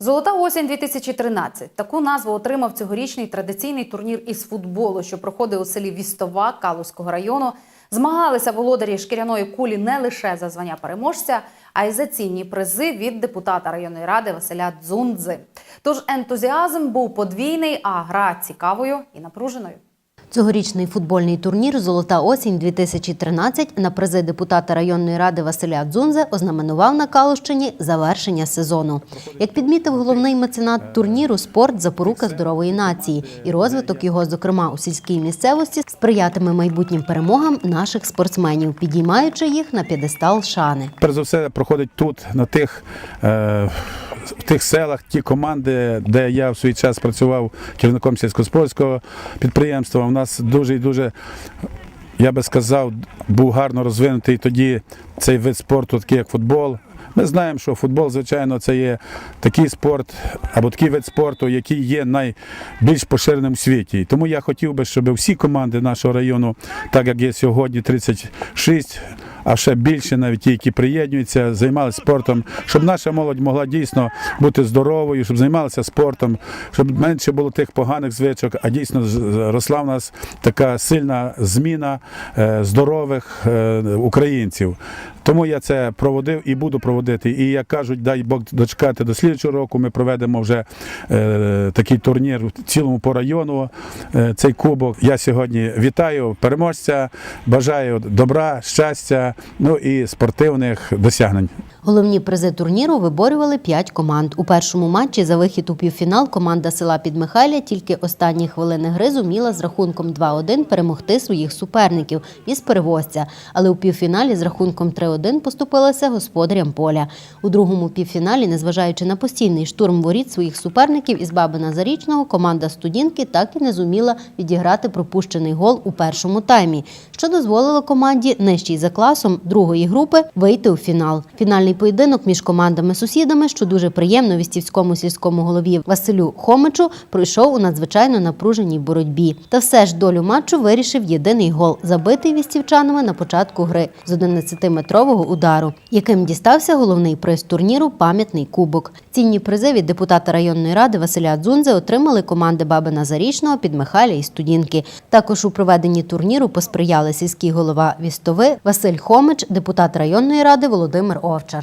Золота осінь 2013. Таку назву отримав цьогорічний традиційний турнір із футболу, що проходив у селі Вістова Калузького району. Змагалися володарі шкіряної кулі не лише за звання переможця, а й за цінні призи від депутата районної ради Василя Дзундзи. Тож ентузіазм був подвійний, а гра цікавою і напруженою. Цьогорічний футбольний турнір Золота осінь 2013 на призи депутата районної ради Василя Дзунзе ознаменував на Калущині завершення сезону. Як підмітив головний меценат турніру, спорт запорука здорової нації і розвиток його, зокрема у сільській місцевості, сприятиме майбутнім перемогам наших спортсменів, підіймаючи їх на п'єдестал шани. Перш за все проходить тут, на тих, е, в тих селах, ті команди, де я в свій час працював керівником сільськогосподарського підприємства. У нас дуже і дуже, я би сказав, був гарно розвинутий тоді цей вид спорту, такий як футбол. Ми знаємо, що футбол, звичайно, це є такий спорт або такий вид спорту, який є найбільш поширеним в світі. Тому я хотів би, щоб всі команди нашого району, так як є сьогодні 36, а ще більше, навіть ті, які приєднуються, займалися спортом, щоб наша молодь могла дійсно бути здоровою, щоб займалася спортом, щоб менше було тих поганих звичок, а дійсно росла в нас така сильна зміна е, здорових е, українців. Тому я це проводив і буду проводити. І як кажуть, дай Бог дочекати до слідчого року. Ми проведемо вже е, такий турнір в цілому по району. Е, цей кубок. Я сьогодні вітаю переможця, бажаю добра, щастя, ну і спортивних досягнень. Головні призи турніру виборювали п'ять команд. У першому матчі за вихід у півфінал команда села Підмихайля тільки останні хвилини гри зуміла з рахунком 2-1 перемогти своїх суперників із перевозця. Але у півфіналі з рахунком 3-1 поступилася господарям поля. У другому півфіналі, незважаючи на постійний штурм воріт своїх суперників із Бабина Зарічного, команда студінки так і не зуміла відіграти пропущений гол у першому таймі, що дозволило команді нижчій за класом другої групи вийти у фінал. Фінальний поєдинок між командами-сусідами, що дуже приємно вістівському сільському голові Василю Хомичу, пройшов у надзвичайно напруженій боротьбі. Та все ж долю матчу вирішив єдиний гол, забитий вістівчанами на початку гри з 11-метрового удару, яким дістався головний приз турніру пам'ятний кубок. Цінні призи від депутата районної ради Василя Дзунзе отримали команди Бабина Зарічного, Підмихайля і Студінки. Також у проведенні турніру посприяли сільський голова Вістови Василь Хомич, депутат районної ради Володимир Овчар.